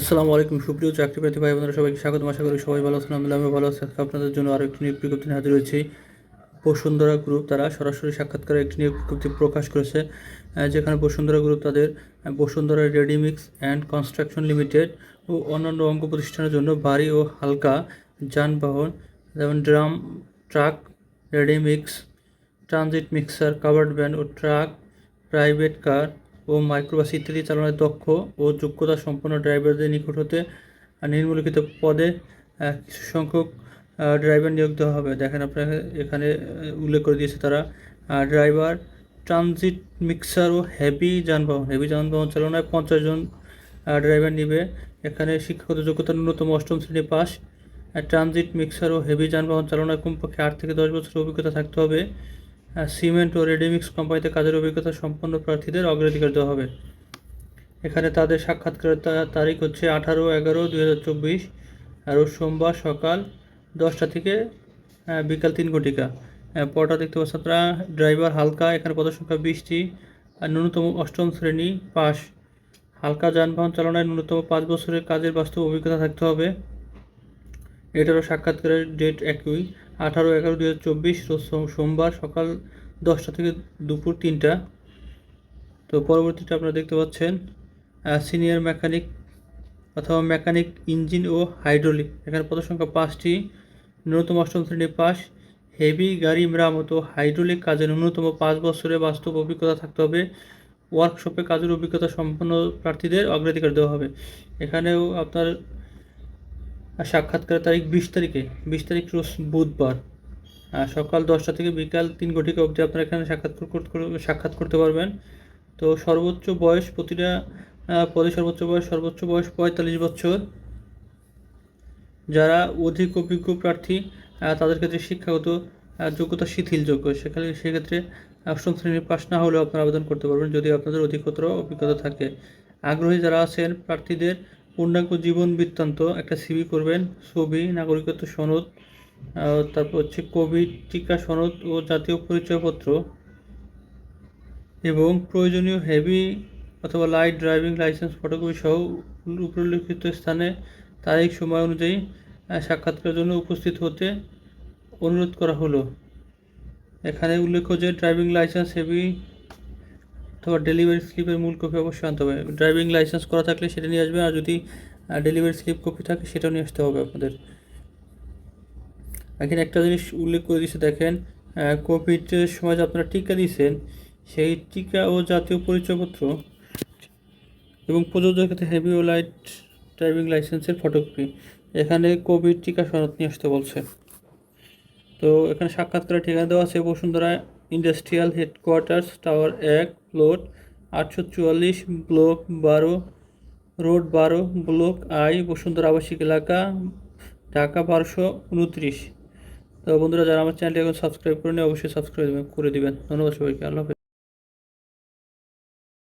আসসালামু আলাইকুম, সুপ্রিয় চাকরি প্রার্থী ভাই বোনেরা, সবাইকে স্বাগত আশা করি সবাই ভালো আছেন, আলহামদুলিল্লাহ আমি ভালো আছি। আপনাদের জন্য আরও একটি নিয়োগ বিজ্ঞপ্তি হাজির হয়েছি। বসুন্ধরা গ্রুপ তারা সরাসরি সাক্ষাৎকারে একটি নিয়োগ বিজ্ঞপ্তি প্রকাশ করেছে যেখানে বসুন্ধরা গ্রুপ তাদের Bashundhara readymix and construction limited ও অন্যান্য অঙ্গ প্রতিষ্ঠানের জন্য ভারী ও হালকা যানবাহন, যেমন drum truck, readymix, transit mixer, covered van ও ট্রাক, প্রাইভেট কার ও মাইক্রোবাস ইত্যাদি চালানোর দক্ষ ও যোগ্যতা সম্পন্ন ড্রাইভারদের নিকট হতে নিম্নলিখিত পদে কিছু সংখ্যক ড্রাইভার নিয়োগ দেওয়া হবে। দেখেন আপনাকে এখানে উল্লেখ করে দিয়েছে তারা ড্রাইভার, ট্রানজিট মিক্সার ও হেভি যানবাহন। হেভি যানবাহন চালনায় পঞ্চাশ জন ড্রাইভার নিবে। এখানে শিক্ষাগত যোগ্যতা ন্যূনতম অষ্টম শ্রেণি পাস। ট্রানজিট মিক্সার ও হেভি যানবাহন চালনায় কমপক্ষে আট থেকে দশ বছরের অভিজ্ঞতা থাকতে হবে। সিমেন্ট ও রেডিমিক্স কোম্পানিতে কাজের অভিজ্ঞতা সম্পন্ন প্রার্থীদের অগ্রাধিকার দেওয়া হবে। এখানে তাদের সাক্ষাৎকারের তারিখ হচ্ছে আঠারো এগারো দুই হাজার চব্বিশ আর সোমবার সকাল দশটা থেকে বিকাল তিন ঘটিকা। পরটা দেখতে পাচ্ছেন আপনারা, ড্রাইভার হালকা, এখানে পদসংখ্যা বিশটি, আর ন্যূনতম অষ্টম শ্রেণি পাস হালকা যানবাহন চালনায় ন্যূনতম পাঁচ বছরের কাজের বাস্তব অভিজ্ঞতা থাকতে হবে। এটারও সাক্ষাৎকারের ডেট একই। আঠারো, এগারো দু হাজার চব্বিশ সোমবার সকাল দশটা থেকে দুপুর তিনটা। তো পরবর্তীতে আপনারা দেখতে পাচ্ছেন সিনিয়র মেকানিক অথবা মেকানিক ইঞ্জিন ও হাইড্রোলিক এখানে পদ সংখ্যা পাঁচটি, ন্যূনতম অষ্টম শ্রেণি পাস। হেভি গাড়ি, মেরামত ও হাইড্রোলিক কাজে ন্যূনতম পাঁচ বছরের বাস্তব অভিজ্ঞতা থাকতে হবে। ওয়ার্কশপে কাজের অভিজ্ঞতা সম্পন্ন প্রার্থীদের অগ্রাধিকার দেওয়া হবে। এখানেও আপনার আর সাক্ষাৎকারের তারিখ বিশ তারিখে। বিশ তারিখ রোজ বুধবার। সকাল দশটা থেকে বিকাল তিন ঘটিকা অবধি আপনারা এখানে সাক্ষাৎকার সাক্ষাৎ করতে পারবেন। তো সর্বোচ্চ বয়স প্রতিটা পদে সর্বোচ্চ বয়স সর্বোচ্চ বয়স পঁয়তাল্লিশ বছর। যারা অধিক অভিজ্ঞ প্রার্থী তাদের ক্ষেত্রে শিক্ষাগত যোগ্যতা শিথিলযোগ্য। সেখানে, সেক্ষেত্রে অষ্টম শ্রেণির পাশ না হলেও আপনারা আবেদন করতে পারবেন যদি আপনাদের অধিকতর অভিজ্ঞতা থাকে। আগ্রহী যারা আছেন প্রার্থীদের পূর্ণাঙ্গ জীবন বৃত্তান্ত একটা সিভি করবেন ছবি নাগরিকত্ব সনদ তারপর হচ্ছে কোভিড টিকা সনদ ও জাতীয় পরিচয়পত্র এবং প্রয়োজনীয় হেভি অথবা লাইট ড্রাইভিং লাইসেন্স ফটোকপি সহ উপরিলিখিত স্থানে তারিখ সময় অনুযায়ী আহ, সাক্ষাৎকারের জন্য উপস্থিত হতে অনুরোধ করা হলো। এখানে উল্লেখ্য যে ড্রাইভিং লাইসেন্স হেভি অথবা ডেলিভারি স্লিপের মূল কপি অবশ্যই আনতে হবে। ড্রাইভিং লাইসেন্স করা থাকলে সেটা নিয়ে আসবে, আর যদি ডেলিভারি স্লিপ কপি থাকে সেটাও নিয়ে আসতে হবে আপনাদের। এখানে একটা জিনিস উল্লেখ করে দিয়েছে, দেখেন কোভিডের সময় যে আপনারা টিকা দিয়েছেন, সেই টিকা ও জাতীয় পরিচয়পত্র এবং প্রযোজ্যের ক্ষেত্রে হেভি ও লাইট ড্রাইভিং লাইসেন্সের ফটোকপি এখানে কোভিড টিকা সনদ নিয়ে আসতে বলছে। তো এখানে সাক্ষাৎকারের ঠিকানা দেওয়া আছে বসুন্ধরা ইন্ডাস্ট্রিয়াল হেডকোয়ার্টার্স, টাওয়ার এক প্লট আটশো চুয়াল্লিশ ব্লক বারো, রোড বারো, ব্লক আই, বসুন্ধরা আবাসিক এলাকা, ঢাকা বারোশো উনত্রিশ। তো বন্ধুরা, যারা আমার চ্যানেলটি এখন সাবস্ক্রাইব করেনি অবশ্যই সাবস্ক্রাইব করে দিবেন। ধন্যবাদ সবাইকে। আল্লাহ